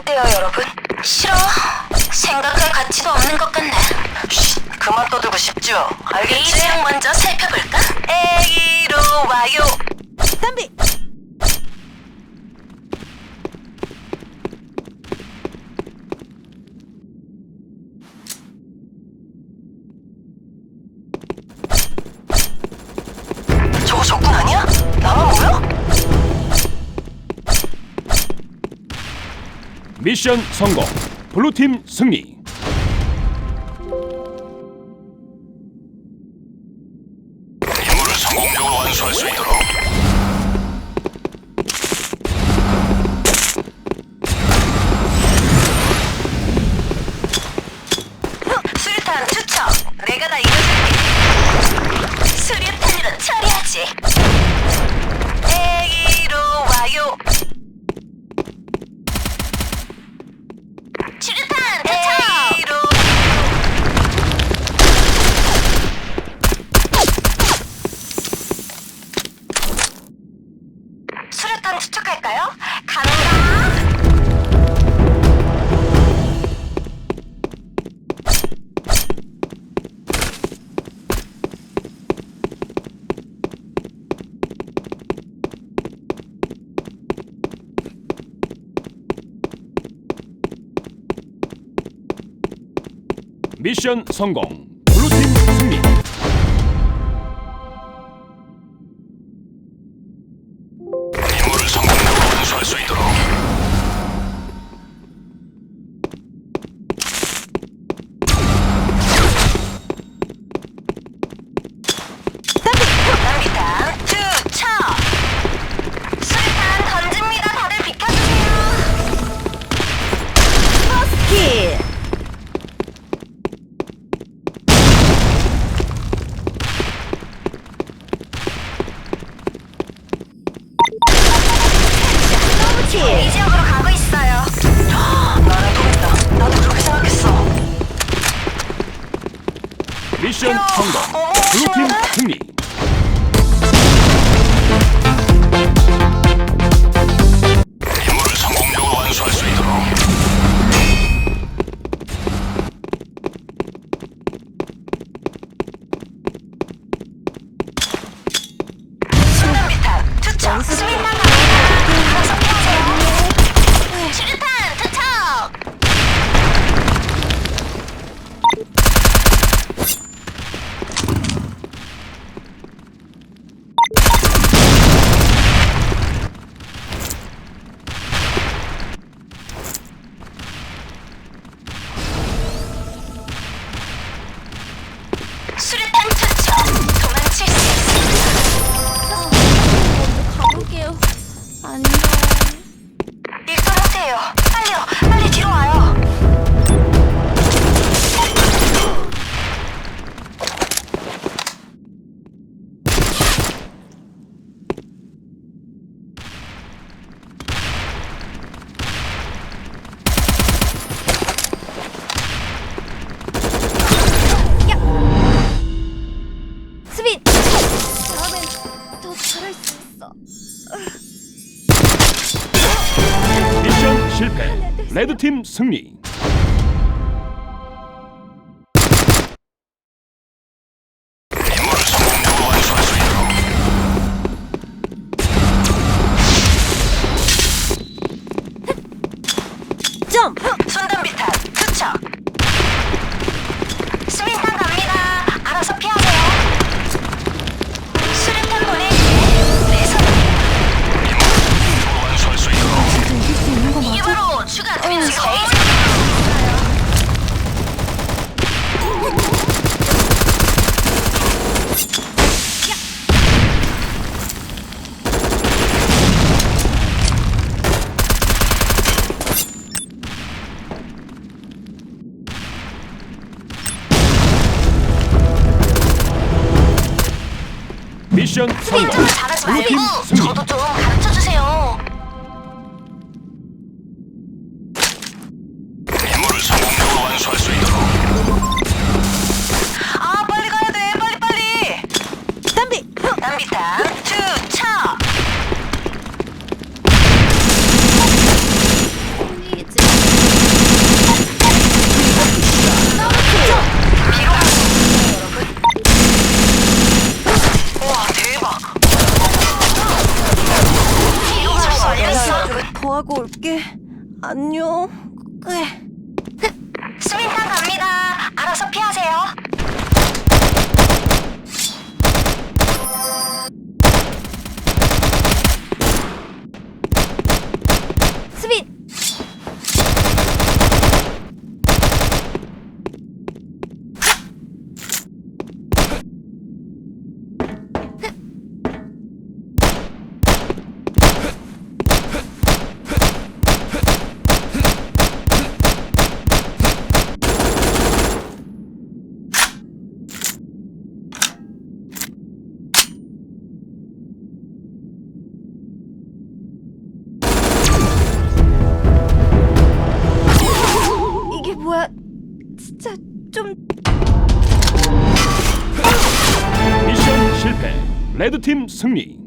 어때요, 여러분? 싫어. 생각할 가치도 없는 것 같네. 쉿, 그만 떠들고 싶죠? 알겠지? 내용 먼저 살펴볼까? 애기로 와요. 미션 성공. 블루팀 승리. 임무를 성공적으로 완수할 수 있도록 미션 성공. 블루팀 승리. 立身苍老，得天下民。 팀 승리. 점프! 순단비탄 투척! 미션 성공. 네, 잘하지 말고 저도 좀 가르쳐 주세요. 수할 수 있도록. 아 빨리 가야 돼 빨리 빨리. 담비 담비탕 주차. 와 대박. 이거 잘 살렸어. 더하고 올게. 안녕. 그래. 알아서 피하세요. 수빈. 진짜 좀 미션 실패. 레드팀 승리.